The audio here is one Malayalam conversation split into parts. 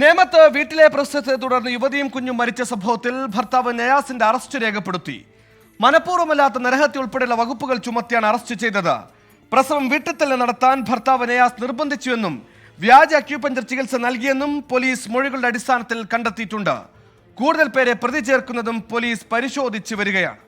നേമത്ത് വീട്ടിലെ പ്രശ്നത്തെ തുടർന്ന് യുവതിയും കുഞ്ഞും മരിച്ച സംഭവത്തിൽ ഭർത്താവ് നയാസിന്റെ അറസ്റ്റ് രേഖപ്പെടുത്തി. മനഃപൂർവമല്ലാത്ത നരഹത്യ ഉൾപ്പെടെയുള്ള വകുപ്പുകൾ ചുമത്തിയാണ് അറസ്റ്റ് ചെയ്തത്. പ്രസവം വീട്ടിൽ തന്നെ നടത്താൻ ഭർത്താവ് നയാസ് നിർബന്ധിച്ചുവെന്നും വ്യാജ അക്യൂപഞ്ചർ ചികിത്സ നൽകിയെന്നും പോലീസ് മൊഴികളുടെ അടിസ്ഥാനത്തിൽ കണ്ടെത്തിയിട്ടുണ്ട്. കൂടുതൽ പേരെ പ്രതി ചേർക്കുന്നതും പോലീസ് പരിശോധിച്ചു വരികയാണ്.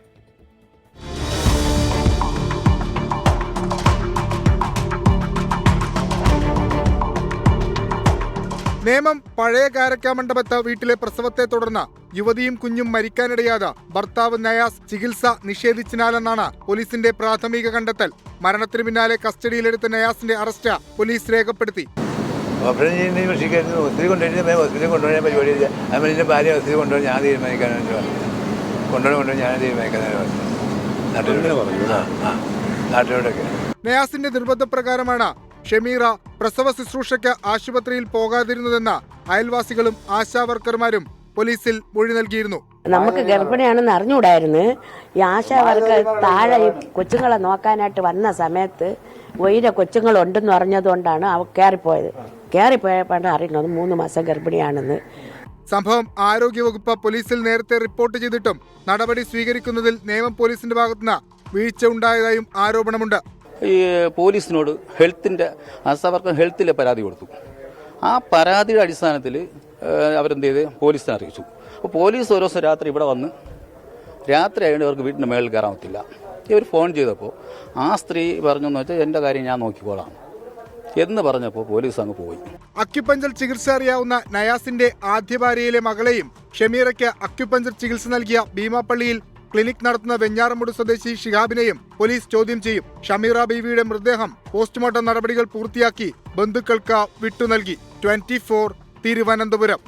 നേമം പഴയ കാരക്ക മണ്ഡപത്ത് വീട്ടിലെ പ്രസവത്തെ തുടർന്ന് യുവതിയും കുഞ്ഞും മരിക്കാനിടയാതെ ഭർത്താവ് നയാസ് ചികിത്സ നിഷേധിച്ചതിനാലെന്നാണ് പോലീസിന്റെ പ്രാഥമിക കണ്ടെത്തൽ. മരണത്തിന് പിന്നാലെ കസ്റ്റഡിയിലെടുത്ത നയാസിന്റെ അറസ്റ്റ് പോലീസ് രേഖപ്പെടുത്തി. ഓപ്പറേഷൻ ചെയ്യുന്ന കൃഷിക്കാരന് ഒത്തിരി കൊണ്ടുപോയിട്ട് വേഗം ഹോസ്പിറ്റലിൽ കൊണ്ടുപോകാൻ പരിപാടിയില്ല. അതുപോലെ എന്റെ ഭാര്യ ഹോസ്പിറ്റലിൽ കൊണ്ടുപോകാൻ ഞാൻ കൊണ്ടുപോയി കൊണ്ടുപോയി ഞാൻ ആ നയാസിന്റെ നിർബന്ധപ്രകാരമാണ് ഷമീറ പ്രസവ ശുശ്രൂഷയ്ക്ക് ആശുപത്രിയിൽ പോകാതിരുന്നതെന്ന് അയൽവാസികളും ആശാവർക്കർമാരും പോലീസിൽ മൊഴി നൽകിയിരുന്നു. നമുക്ക് ഗർഭിണിയാണെന്ന് അറിഞ്ഞുകൂടായിരുന്നു. ഈ ആശാവർക്ക് താഴെ ഈ കൊച്ചുങ്ങളെ നോക്കാനായിട്ട് വന്ന സമയത്ത് ഒയിലെ കൊച്ചുങ്ങളുണ്ടെന്ന് അറിഞ്ഞതുകൊണ്ടാണ് അവ കയറിപ്പോയത് കയറിപ്പോയപ്പോഴാണ് അറിയുന്നത് മൂന്ന് മാസം ഗർഭിണിയാണെന്ന്. സംഭവം ആരോഗ്യവകുപ്പ് പോലീസിൽ നേരത്തെ റിപ്പോർട്ട് ചെയ്തിട്ടും നടപടി സ്വീകരിക്കുന്നതിൽ നിയമം പോലീസിന്റെ ഭാഗത്തുനിന്ന് വീഴ്ച ഉണ്ടായതായും ആരോപണമുണ്ട്. ഈ പോലീസിനോട് ഹെൽത്തിന്റെ ആശാവർക്കർ ഹെൽത്തിലെ പരാതി കൊടുത്തു. ആ പരാതിയുടെ അടിസ്ഥാനത്തിൽ അവരെന്ത് ചെയ്ത് പോലീസിനെ അറിയിച്ചു. അപ്പോൾ പോലീസ് ഒരു ദിവസം രാത്രി ഇവിടെ വന്ന് രാത്രി ആയതുകൊണ്ട് അവർക്ക് വീടിന്റെ മേളിൽ കയറാൻ പറ്റില്ല. ഇവർ ഫോൺ ചെയ്തപ്പോൾ ആ സ്ത്രീ പറഞ്ഞു എന്ന് വെച്ചാൽ എന്റെ കാര്യം ഞാൻ നോക്കിക്കോളാം. എന്ന് പറഞ്ഞപ്പോൾ പോലീസ് അങ്ങ് പോയി. അക്യുപഞ്ചർ ചികിത്സ അറിയാവുന്ന നയാസിന്റെ ആദ്യ ഭാര്യയിലെ മകളെയും ഷമീറയ്ക്ക് അക്യുപഞ്ചർ ചികിത്സ നൽകിയ ഭീമാപ്പള്ളിയിൽ ക്ലിനിക് നടത്തുന്ന വെഞ്ഞാറമൂട് സ്വദേശി ഷിഹാബിനെയും പോലീസ് ചോദ്യം ചെയ്യും. ഷമീറ ബീവിയുടെ മൃതദേഹം പോസ്റ്റ്മോർട്ടം നടപടികൾ പൂർത്തിയാക്കി ബന്ധുക്കൾക്ക് വിട്ടു നൽകി. ട്വന്റി തിരുവനന്തപുരം.